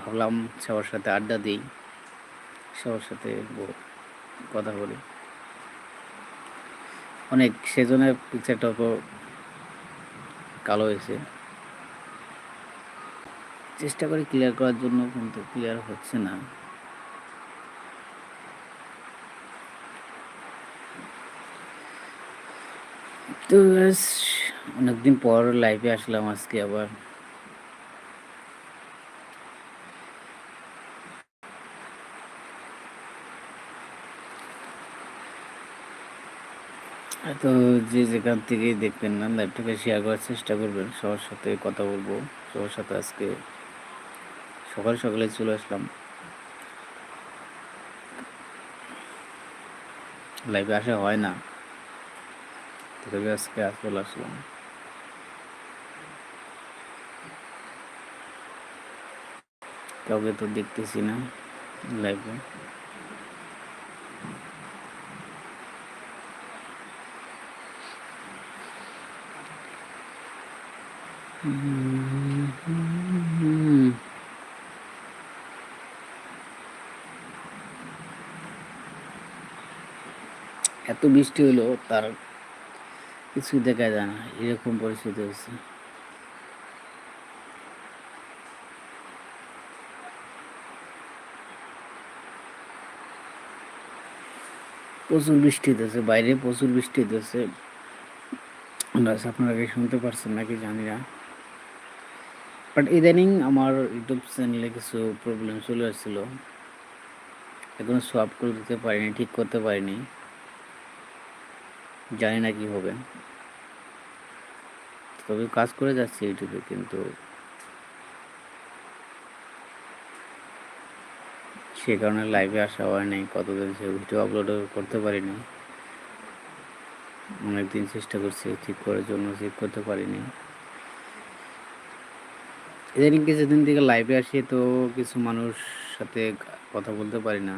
ভাবলাম সবার সাথে আড্ডা দিই, সবার সাথে কথা বলি। অনেক সেজন্য পিকচারটা কালো হয়েছে। চেষ্টা করি ক্লিয়ার করার জন্য, কিন্তু ক্লিয়ার হচ্ছে না। তো অনেকদিন পর লাইভে আসলাম আজকে আবার। তো যে যেখান থেকে দেখবেন না লাইভটাকে শেয়ার করার চেষ্টা করবেন, সবার সাথে কথা বলব, সবার সাথে আজকে সকাল সকালে চলে আসলাম। লাইভে আসা হয় না। তবে আজকে আর চলে আসলাম। কাউকে তো দেখতেছি না লাইভে এত বৃষ্টি হলো তার কিছু দেখা যায় না, এরকম পরিস্থিতি হয়েছে। প্রচুর বৃষ্টি হতেছে বাইরে প্রচুর বৃষ্টি হতেছে আপনারা কি শুনতে পারছেন নাকি জানি না। বাট ইদানিং আমার ইউটিউব চ্যানেলে কিছু প্রবলেম চলে আসছিল। এখনও সলভ করে দিতে পারিনি, ঠিক করতে পারিনি। জানি না কি হবে। তবে কাজ করে যাচ্ছি ইউটিউবে, কিন্তু সে কারণে লাইভে আসা হয় নাই। কতদিন সে ভিডিও আপলোড করতে পারিনি। অনেকদিন চেষ্টা করছি, ঠিক করার জন্য ঠিক করতে পারিনি। ইদানিং কিছুদিন থেকে লাইভে আসি তো কিছু মানুষ সাথে কথা বলতে পারি না।